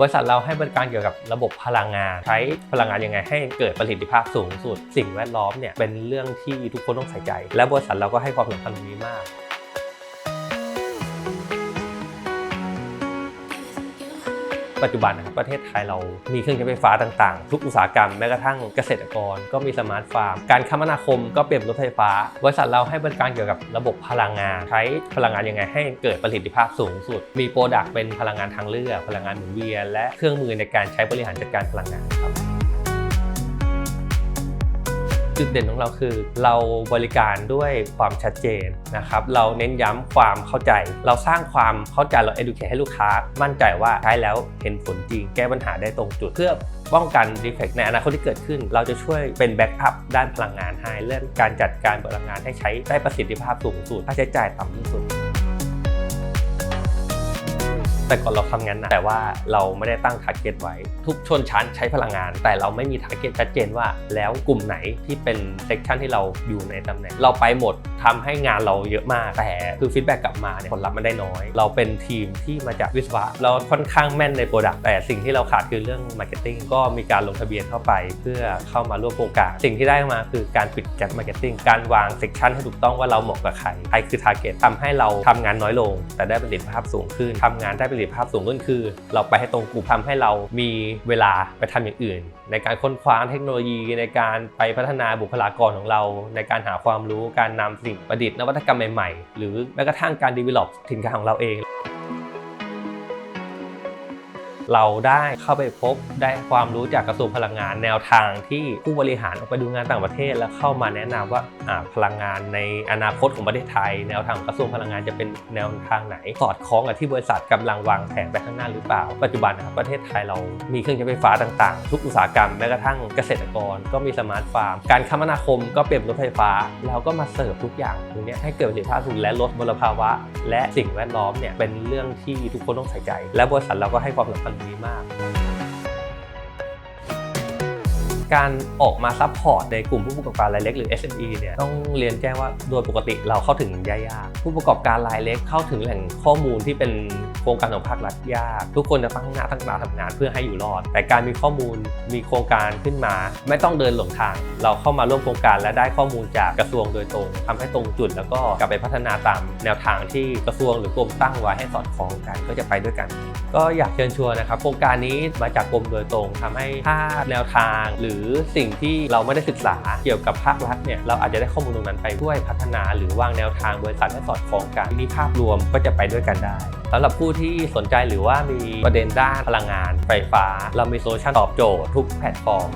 บริษัทเราให้บริการเกี่ยวกับระบบพลังงาน ใช้พลังงานยังไงให้เกิดประสิทธิภาพสูงสุด สิ่งแวดล้อมเนี่ยเป็นเรื่องที่ทุกคนต้องใส่ใจ และบริษัทเราก็ให้ความสำคัญตรงนี้มาก ปัจจุบันนะครับประเทศไทยเรามีเครื่องใช้ไฟฟ้าต่างๆ ทุกอุตสาหกรรมแม้กระทั่งเกษตรกร ก็มีสมาร์ทฟาร์ม การคมนาคมก็เปลี่ยนรถไฟฟ้า บริษัทเราให้บริการเกี่ยวกับระบบพลังงาน ใช้พลังงานยังไงให้เกิดประสิทธิภาพสูงสุด มีโปรดักต์เป็นพลังงานทางเลือก พลังงานหมุนเวียนและเครื่องมือในการใช้บริหารจัดการพลังงาน จุดเด่นของเราคือเราบริการด้วยความชัดเจนนะครับ เราเน้นย้ำความเข้าใจ เราสร้างความเข้าใจเรา educate ให้ลูกค้า มั่นใจว่าใช้แล้วเห็นผลจริง แก้ปัญหาได้ตรงจุดเพื่อป้องกันรีเฟกซ์ในอนาคตที่เกิดขึ้น เราจะช่วยเป็นแบ็กอัพด้านพลังงานให้เรื่องการจัดการพลังงานให้ใช้ได้ประสิทธิภาพสูงสุดค่าใช้จ่ายต่ำที่สุด แต่ก่อนเราทำงานหนักแต่ว่าเราไม่ได้ตั้ง t a r g e t ไว้ ทุกชนชั้นใช้พลังงาน แต่เราไม่มี t a r g e t ชัดเจนว่า แล้วกลุ่มไหนที่เป็นเซ c ชันที่เราอยู่ในตำแหน่ง เราไปหมดทำให้งานเราเยอะมาก แต่คือฟีดแบ็กกลับมาเนี่ยผลลัพธ์มันได้น้อย เราเป็นทีมที่มาจากวิศวะเราค่อนข้างแม่นในโปรดักต์แต่สิ่งที่เราขาดคือเรื่องมาร์เก็ตติ้งก็มีการลงทะเบียนเข้าไป เพื่อเข้ามาร่วมโครงการสิ่งที่ได้มาคือการปิดแกลมาร์เก็ตติ้งการวางเซ c ชันให้ถูกต้องว่าเราเหมาะกับใครใครคือ t a r g e t ทำให้เราทำงานน้อยลง แต่ได้ประสิทธิภาพสูงขึ้นทำงานได้ประสิทธิภาพสูงขึ้นคือ เราไปให้ตรงกลุ่มทำให้เรามีเวลาไปทำอย่างอื่น ในการค้นคว้าเทคโนโลยีในการไปพัฒนาบุคลากรของเรา ในการหาความรู้การนำสิ่งประดิษฐ์นวัตกรรมใหม่ๆ หรือแม้กระทั่งการดีเวล็อปสินค้าของเราเอง เราได้เข้าไปพบได้ความรู้จากกระทรวงพลังงานแนวทางที่ผู้บริหารออกไปดูงานต่างประเทศ แล้วเข้ามาแนะนำว่าอ่าพลังงานในอนาคตของประเทศไทย แนวทางกระทรวงพลังงานจะเป็นแนวทางไหน สอดคล้องกับที่บริษัทกำลังวางแผนไปข้างหน้าหรือเปล่า ปัจจุบันนะครับประเทศไทยเรามีเครื่องใช้ไฟฟ้าต่างๆ ทุกอุตสาหกรรมแม้กระทั่งเกษตรกรก็มีสมาร์ทฟาร์ม การคมนาคมก็เปลี่ยนเป็นรถไฟฟ้าแล้วก็มาเสิร์ฟทุกอย่างตรงนี้ให้เกิดประสิทธิภาพสูงและลดมลภาวะ และสิ่งแวดล้อมเนี่ยเป็นเรื่องที่ทุกคนต้องใส่ใจ และบริษัทเราก็ให้ความสำคัญนี้มาก การออกมาซัพพอร์ตในกลุ่มผู้ประกอบการรายเล็กหรือ SME เนี่ยต้องเรียนแจ้งว่าโดยปกติเราเข้าถึงยากๆผู้ประกอบการรายเล็กเข้าถึงแหล่งข้อมูลที่เป็นโครงการของภาครัฐยาก ทุกคนจะตั้งหน้าตั้งตาทำงานเพื่อให้อยู่รอด แต่การมีข้อมูลมีโครงการขึ้นมา ไม่ต้องเดินหลงทาง เราเข้ามาร่วมโครงการและได้ข้อมูลจากกระทรวงโดยตรงทำให้ตรงจุด แล้วก็กลับไปพัฒนาตามแนวทางที่กระทรวงหรือกรมตั้งไว้ให้สอดคล้องกันก็จะไปด้วยกัน ก็อยากเชิญชวนนะครับโครงการนี้มาจากกรมโดยตรงทำให้ถ้าแนวทางหรือสิ่งที่เราไม่ได้ศึกษาเกี่ยวกับภาครัฐเนี่ยเราอาจจะได้ข้อมูลตรงนั้นไปช่วยพัฒนา หรือวางแนวทางบริษัทให้สอดคล้องกันนี่ภาพรวมก็จะไปด้วยกันได้สำหรับผู้ที่สนใจหรือว่ามีประเด็นด้านพลังงานไฟฟ้า เรามีโซลูชันตอบโจทย์ทุกแพลตฟอร์ม